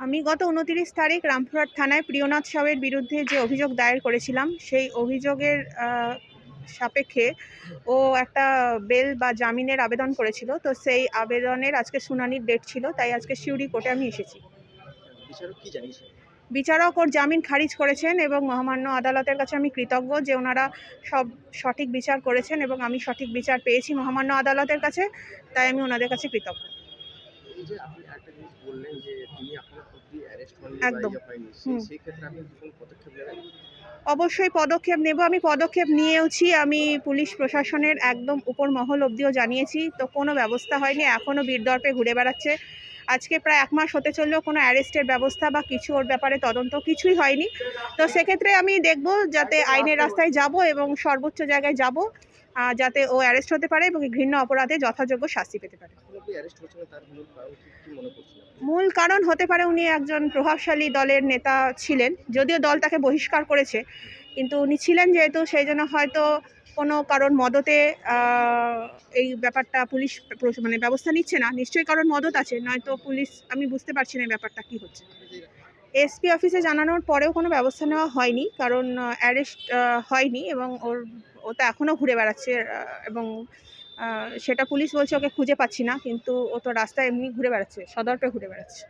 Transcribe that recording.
আমি গত উনতিরিশ তারিখ রামপুরহাট থানায় প্রিয়নাথ সাহের বিরুদ্ধে যে অভিযোগ দায়ের করেছিলাম সেই অভিযোগের সাপেক্ষে ও একটা বেল বা জামিনের আবেদন করেছিল। তো সেই আবেদনের আজকে শুনানির ডেট ছিল তাই আজকে সিউড়ি কোর্টে আমি এসেছি। বিচারক ওর জামিন খারিজ করেছেন এবং মহামান্য আদালতের কাছে আমি কৃতজ্ঞ যে ওনারা সব সঠিক বিচার করেছেন এবং আমি সঠিক বিচার পেয়েছি মহামান্য আদালতের কাছে তাই আমি ওনাদের কাছে কৃতজ্ঞ। এই যে আপনি একটা জিনিস বললেন যে তিনি এখনও অবধি অ্যারেস্ট হননি একদম। ইয়ে সেই- ক্ষেত্রে আপনি কি কোনো পদক্ষেপ নেবেন? অবশ্যই পদক্ষেপ নেব। আমি পদক্ষেপ নিয়েওছি। আমি পুলিশ প্রশাসনের একদম উপর মহল অবধিও জানিয়েছি। তো কোনো ব্যবস্থা হয়নি। এখনও বীরদর্পে ঘুরে বেড়াচ্ছে। আজকে প্রায় এক মাস হতে চললেও কোনো অ্যারেস্টের ব্যবস্থা বা কিছু ওর ব্যাপারে তদন্ত কিছুই হয়নি। তো সেক্ষেত্রে আমি দেখব যাতে আইনের রাস্তায় যাব এবং সর্বোচ্চ জায়গায় যাব। যাতে ও অ্যারেস্ট হতে পারে এবং ঘৃণ্য অপরাধে যথাযোগ্য শাস্তি পেতে পারে। মূল কারণ হতে পারে উনি একজন প্রভাবশালী দলের নেতা ছিলেন যদিও দল তাকে বহিষ্কার করেছে কিন্তু উনি ছিলেন যেহেতু সেই জন্য হয়তো কোনো কারণ মদতে এই ব্যাপারটা পুলিশ মানে ব্যবস্থা নিচ্ছে না। নিশ্চয়ই কারণ মদত আছে নয়তো পুলিশ আমি বুঝতে পারছি না এই ব্যাপারটা কি হচ্ছে। এসপি অফিসে জানানোর পরেও কোনো ব্যবস্থা নেওয়া হয়নি, কারণ অ্যারেস্ট হয়নি এবং ওর, ও তো এখনও ঘুরে বেড়াচ্ছে এবং সেটা পুলিশ বলছে ওকে খুঁজে পাচ্ছি না, কিন্তু ও তো রাস্তায় এমনি ঘুরে বেড়াচ্ছে, সদর্পে ঘুরে বেড়াচ্ছে।